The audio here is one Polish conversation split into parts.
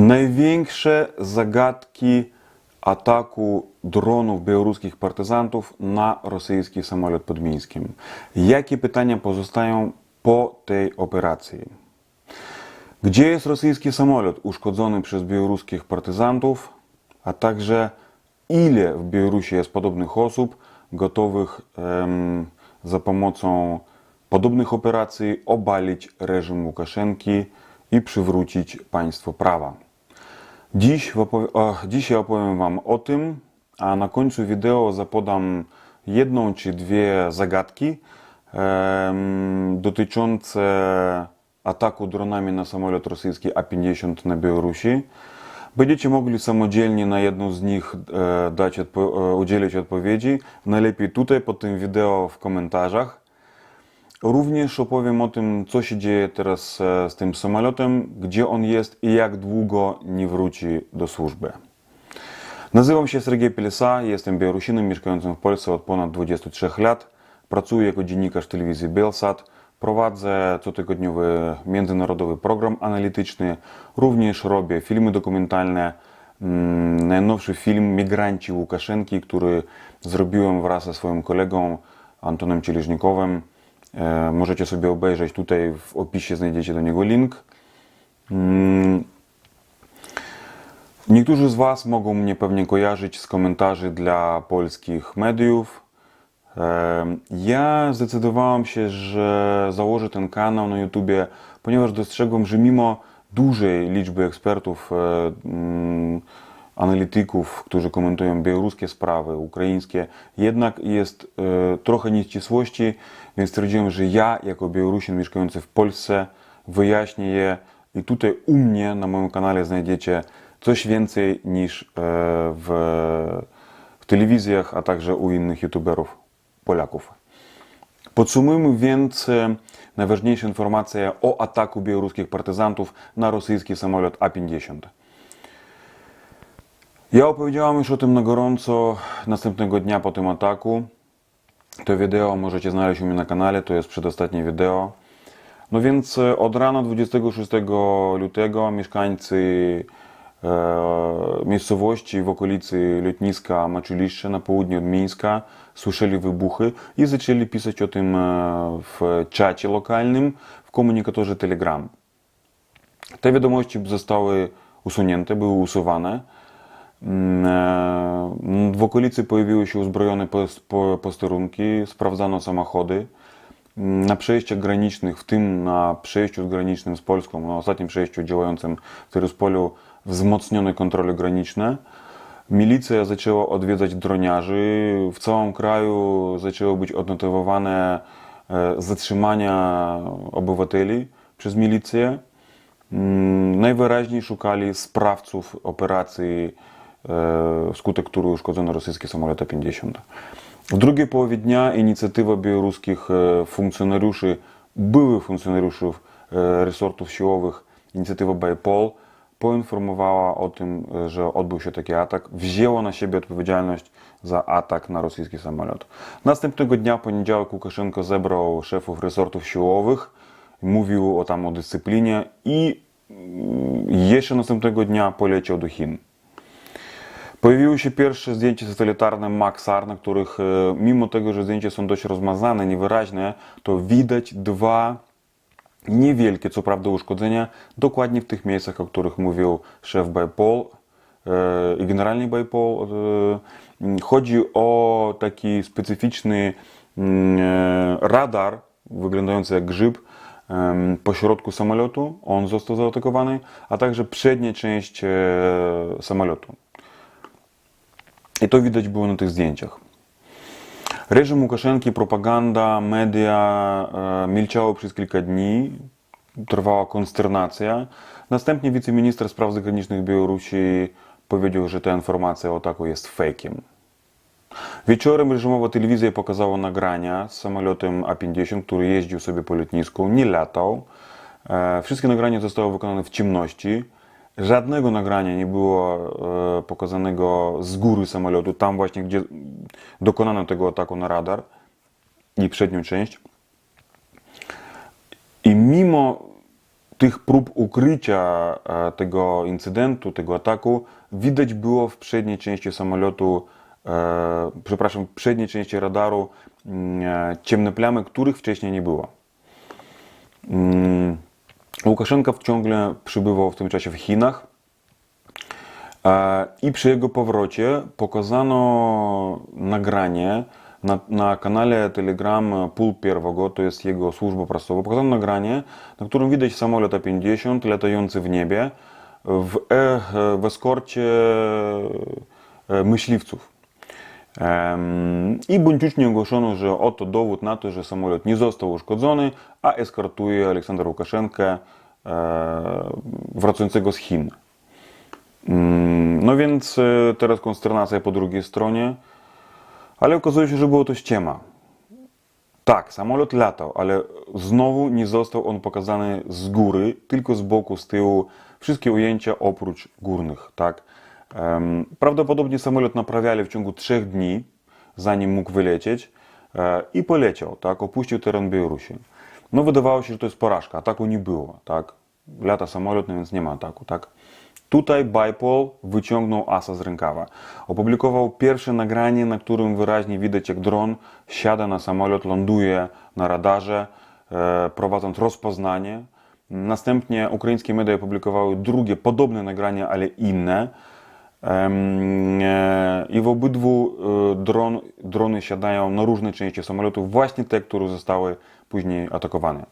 Największe zagadki ataku dronów białoruskich partyzantów na rosyjski samolot pod Mińskiem. Jakie pytania pozostają po tej operacji? Gdzie jest rosyjski samolot uszkodzony przez białoruskich partyzantów, a także ile w Białorusi jest podobnych osób gotowych em, za pomocą podobnych operacji obalić reżim Łukaszenki i przywrócić państwo prawa. Dziś dzisiaj opowiem Wam o tym, a na końcu wideo zapodam jedną czy dwie zagadki em, dotyczące ataku dronami na samolot rosyjski A-50 na Białorusi. Będziecie mogli samodzielnie na jedną z nich e, dać odpo- e, udzielić odpowiedzi. Najlepiej tutaj pod tym wideo w komentarzach. Również opowiem o tym, co się dzieje teraz e, z tym samolotem, gdzie on jest i jak długo nie wróci do służby. Nazywam się Sergiej Pilisa, jestem Białorusinem mieszkającym w Polsce od ponad 23 lat. Pracuję jako dziennikarz telewizji Belsat. Prowadzę cotygodniowy międzynarodowy program analityczny. Również robię filmy dokumentalne. Mm, Najnowszy film Migranci Łukaszenki, który zrobiłem wraz ze swoim kolegą Antonem Cieliżnikowem. E, Możecie sobie obejrzeć tutaj w opisie, znajdziecie do niego link. Mm, Niektórzy z Was mogą mnie pewnie kojarzyć z komentarzy dla polskich mediów. E, Ja zdecydowałem się, że założę ten kanał na YouTubie, ponieważ dostrzegłem, że mimo dużej liczby ekspertów, e, mm, którzy komentują białoruskie sprawy, ukraińskie, jednak jest e, trochę nieścisłości, więc stwierdziłem, że ja, jako Białorusin mieszkający w Polsce, wyjaśnię je i tutaj u mnie na moim kanale znajdziecie coś więcej niż e, w, w telewizjach, a także u innych youtuberów Polaków. Podsumujmy więc e, najważniejsze informacje o ataku białoruskich partyzantów na rosyjski samolot A-50. Ja opowiedziałam już o tym na gorąco następnego dnia po tym ataku. To wideo możecie znaleźć u mnie na kanale, to jest przedostatnie wideo. No więc e, od rana 26 lutego mieszkańcy e, miejscowości w okolicy lotniska Maczyliszcze na południe od Mińska słyszeli wybuchy i zaczęli pisać o tym e, w czacie lokalnym w komunikatorze Telegram. Te wiadomości zostały usunięte, były usuwane. Się uzbrojone pos- po- posterunki, sprawdzano samochody. Mm, Na przejściach granicznych, w tym na przejściu granicznym z Polską, na ostatnim przejściu działającym w Tyruspolu, wzmocnione kontrole graniczne. Milicja zaczęła odwiedzać droniarzy. W całym kraju zaczęły być odnotowywane zatrzymania obywateli przez milicję. Najwyraźniej szukali sprawców operacji, wskutek której uszkodzono rosyjski samolot A-50. W drugiej połowie dnia inicjatywa białoruskich e, funkcjonariuszy, byłych funkcjonariuszów e, resortów siłowych, inicjatywa Bajpol, poinformowała o tym, e, że odbył się taki atak, wzięła na siebie odpowiedzialność za atak na rosyjski samolot. Następnego dnia, poniedziałek, Łukaszenko zebrał szefów resortów siłowych, mówił o tam o dyscyplinie i mm, jeszcze następnego dnia poleciał do Chin. Pojawiły się pierwsze zdjęcia satelitarne Maxar, na których e, mimo tego, że zdjęcia są dość rozmazane, niewyraźne, to widać dwa niewielkie, co prawda, uszkodzenia, dokładnie w tych miejscach, o których mówił szef Bajpol e, i generalnie Bajpol. E, Chodzi o taki specyficzny radar, wyglądający jak grzyb, po środku samolotu. On został zaatakowany, a także przednia część samolotu. I to widać było na tych zdjęciach. Reżim Łukaszenki, propaganda, media e, milczały przez kilka dni. Trwała konsternacja. Następnie wiceminister spraw zagranicznych Białorusi powiedział, że ta informacja o ataku jest fejkiem. Wieczorem reżimowa telewizja pokazała nagrania z samolotem A-50, który jeździł sobie po lotnisku, nie latał. E, Wszystkie nagrania zostały wykonane w ciemności. Żadnego nagrania nie było e, pokazanego z góry samolotu, tam właśnie, gdzie dokonano tego ataku na radar i przednią część. I mimo tych prób ukrycia e, tego incydentu, tego ataku widać było w przedniej części samolotu, e, przepraszam, w przedniej części radaru mm, e, ciemne plamy, których wcześniej nie było. Mm, Łukaszenka ciągle przybywał w tym czasie w Chinach. E, I przy jego powrocie pokazano nagranie na, na kanale Telegram Pól Pierwego, to jest jego służba prasowa, pokazano nagranie, na którym widać samolot A-50 latający w niebie w, e, w eskorcie e, myśliwców. I buńczucznie ogłoszono, że oto dowód na to, że samolot nie został uszkodzony, a eskortuje Aleksandra Łukaszenkę e, wracającego z Chin. Mm, No więc e, teraz konsternacja po drugiej stronie, ale okazuje się, że było to ściema. Tak, samolot latał, ale znowu nie został on pokazany z góry, tylko z boku, z tyłu. Wszystkie ujęcia oprócz górnych, tak. Prawdopodobnie samolot naprawiali w ciągu trzech dni, zanim mógł wylecieć e, i poleciał, tak, opuścił teren Białorusi. No wydawało się, że to jest porażka, ataku nie było, tak. Lata samolot, no więc nie ma ataku, tak. Tutaj Bipol wyciągnął asa z rękawa. Opublikował pierwsze nagranie, na którym wyraźnie widać, jak dron siada na samolot, ląduje na radarze, e, prowadząc rozpoznanie. Następnie ukraińskie media opublikowały drugie, podobne nagranie, ale inne. E, I w obydwu e, dron, drony siadają na różne części samolotu, właśnie te, które zostały później atakowane.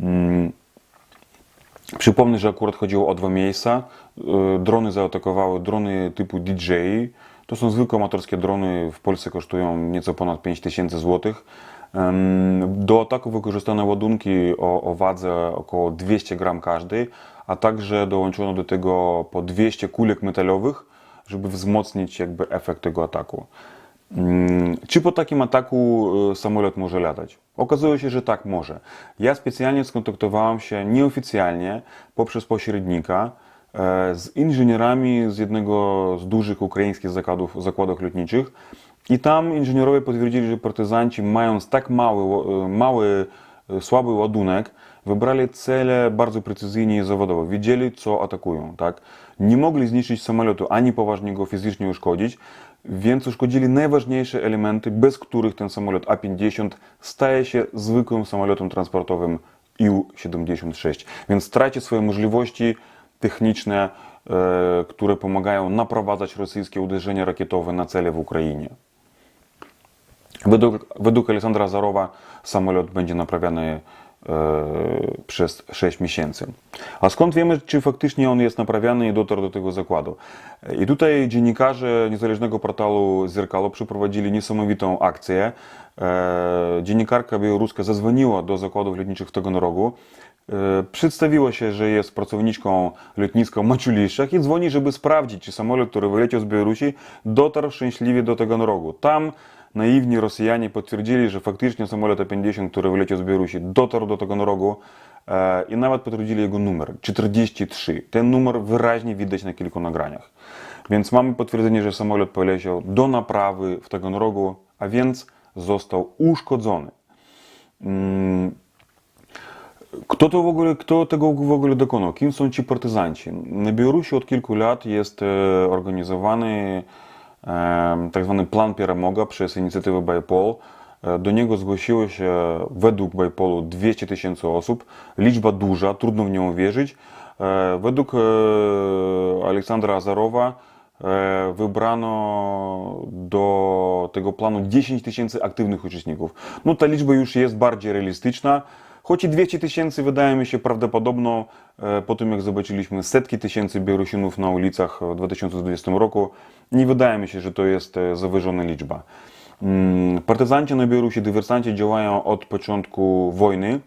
Mm, Przypomnę, że akurat chodziło o dwa miejsca. E, Drony zaatakowały drony typu DJI. To są zwykłe amatorskie drony, w Polsce kosztują nieco ponad 5000 zł. Do ataku wykorzystano ładunki o, o wadze około 200 gram każdej, a także dołączono do tego po 200 kulek metalowych, żeby wzmocnić jakby efekt tego ataku. Mm, Czy po takim ataku y, samolot może latać? Okazuje się, że tak może. Ja specjalnie skontaktowałem się nieoficjalnie poprzez pośrednika e, z inżynierami z jednego z dużych ukraińskich zakładów, zakładów lotniczych i tam inżynierowie potwierdzili, że partyzanci mając tak mały, y, mały y, słaby ładunek, wybrali cele bardzo precyzyjnie i zawodowo. Wiedzieli, co atakują. Tak? Nie mogli zniszczyć samolotu ani poważnie go fizycznie uszkodzić, więc uszkodzili najważniejsze elementy, bez których ten samolot A-50 staje się zwykłym samolotem transportowym Iu-76. Więc traci swoje możliwości techniczne, e, które pomagają naprowadzać rosyjskie uderzenia rakietowe na cele w Ukrainie. Według, według Aleksandra Azarowa samolot będzie naprawiany przez 6 miesięcy. A skąd wiemy, czy faktycznie on jest naprawiany i dotarł do tego zakładu? I tutaj dziennikarze niezależnego portalu Zerkalo przeprowadzili niesamowitą akcję. E, dziennikarka białoruska zadzwoniła do zakładów lotniczych w Taganrogu, e, przedstawiła się, że jest pracowniczką lotniska Maciuliszach i dzwoni, żeby sprawdzić, czy samolot, który wyleciał z Białorusi, dotarł szczęśliwie do Taganrogu. Tam naiwni Rosjanie potwierdzili, że faktycznie samolot A-50, który wyleciał z Białorusi, dotarł do Taganrogu e, i nawet potwierdzili jego numer 43. Ten numer wyraźnie widać na kilku nagraniach. Więc mamy potwierdzenie, że samolot poleciał do naprawy w Taganrogu, a więc został uszkodzony. Mm, kto, kto tego w ogóle dokonał? Kim są ci partyzanci? Na Białorusi od kilku lat jest e, organizowany tak zwany plan Pierre przez inicjatywę Biopol. E, do niego zgłosiło się według Biopolu 200 tysięcy osób. Liczba duża, trudno w nią wierzyć. E, według e, Aleksandra Azarowa wybrano do tego planu 10 tysięcy aktywnych uczestników. No ta liczba już jest bardziej realistyczna. Choć i 200 tysięcy wydaje mi się prawdopodobną e, po tym, jak zobaczyliśmy setki tysięcy Białorusinów na ulicach w 2020 roku, nie wydaje mi się, że to jest e, zawyżona liczba. Mm, Partyzanci na Białorusi, dywersanci działają od początku wojny.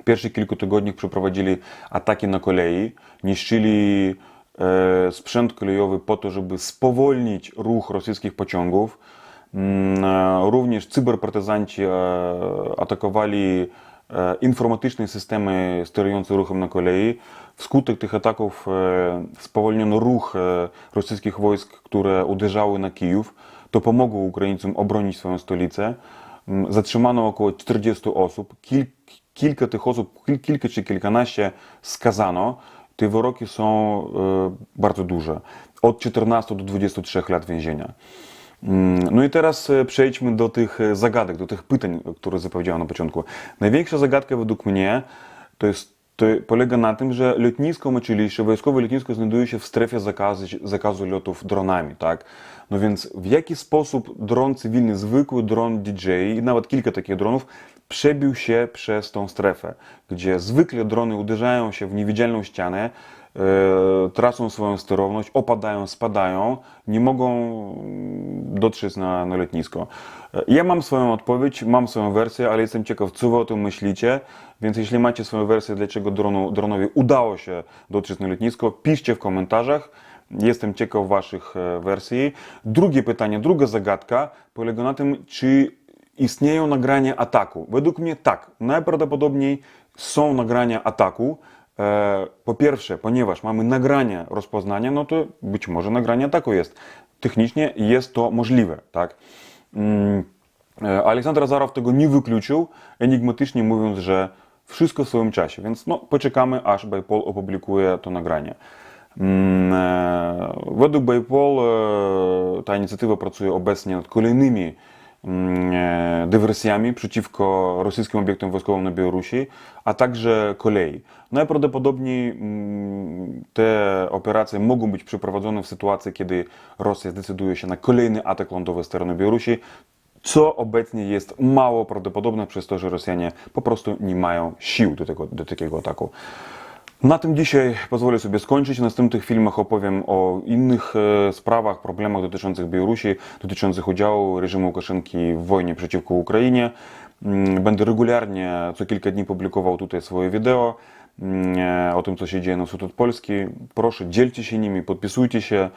W pierwszych kilku tygodniach przeprowadzili ataki na kolei, niszczyli e, sprzęt kolejowy po to, żeby spowolnić ruch rosyjskich pociągów. Mm, Również cyberpartyzanci atakowali sterujące ruchem na kolei. Wskutek tych ataków e, spowolniono ruch e, rosyjskich wojsk, które uderzały na Kijów. To pomogło Ukraińcom obronić swoją stolicę. Mm, Zatrzymano około 40 osób, kil, kilka tych osób, kil- kilka czy kilkanaście skazano. Te wyroki są e, bardzo duże. Od 14 do 23 lat więzienia. Mm, No i teraz e, przejdźmy do tych e, zagadek, do tych pytań, które zapowiedziałem na początku. Największa zagadka według mnie to jest to polega na tym, że lotnisko Macielisza, wojskowe lotnisko znajduje się w strefie zakazu, zakazu lotów dronami, tak? No więc w jaki sposób dron cywilny, zwykły dron DJ i nawet kilka takich dronów przebił się przez tą strefę, gdzie zwykle drony uderzają się w niewidzialną ścianę, tracą swoją sterowność, opadają, spadają, nie mogą dotrzeć na, na lotnisko. E, Ja mam swoją odpowiedź, mam swoją wersję, ale jestem ciekaw, co wy o tym myślicie, więc jeśli macie swoją wersję, dlaczego dronu, dronowi udało się dotrzeć na lotnisko, piszcie w komentarzach. Jestem ciekaw waszych e, wersji. Drugie pytanie, druga zagadka polega na tym, czy istnieją nagrania ataku. Według mnie tak. Najprawdopodobniej są nagrania ataku. E, po pierwsze, ponieważ mamy nagrania rozpoznania, no to być może nagranie ataku jest. Technicznie jest to możliwe, tak? Mm, e, Aleksander Azarow tego nie wykluczył, enigmatycznie mówiąc, że wszystko w swoim czasie, więc no, poczekamy, aż Bajpol opublikuje to nagranie. Mm, e, Według Bajpol ta inicjatywa pracuje obecnie nad kolejnymi dywersjami przeciwko rosyjskim obiektom wojskowym na Białorusi, a także kolei. Najprawdopodobniej mm, te operacje mogą być przeprowadzone w sytuacji, kiedy Rosja zdecyduje się na kolejny atak lądowy z terenu Białorusi, co obecnie jest mało prawdopodobne przez to, że Rosjanie po prostu nie mają sił do, tego, do takiego ataku. Na tym dzisiaj pozwolę sobie skończyć. W następnych filmach opowiem o innych e, sprawach, problemach dotyczących Białorusi, dotyczących udziału reżimu Łukaszenki w wojnie przeciwko Ukrainie. Mm, Będę regularnie co kilka dni publikował tutaj swoje wideo mm, e, o tym, co się dzieje na wschód od Polski. Proszę, dzielcie się nimi, podpisujcie się,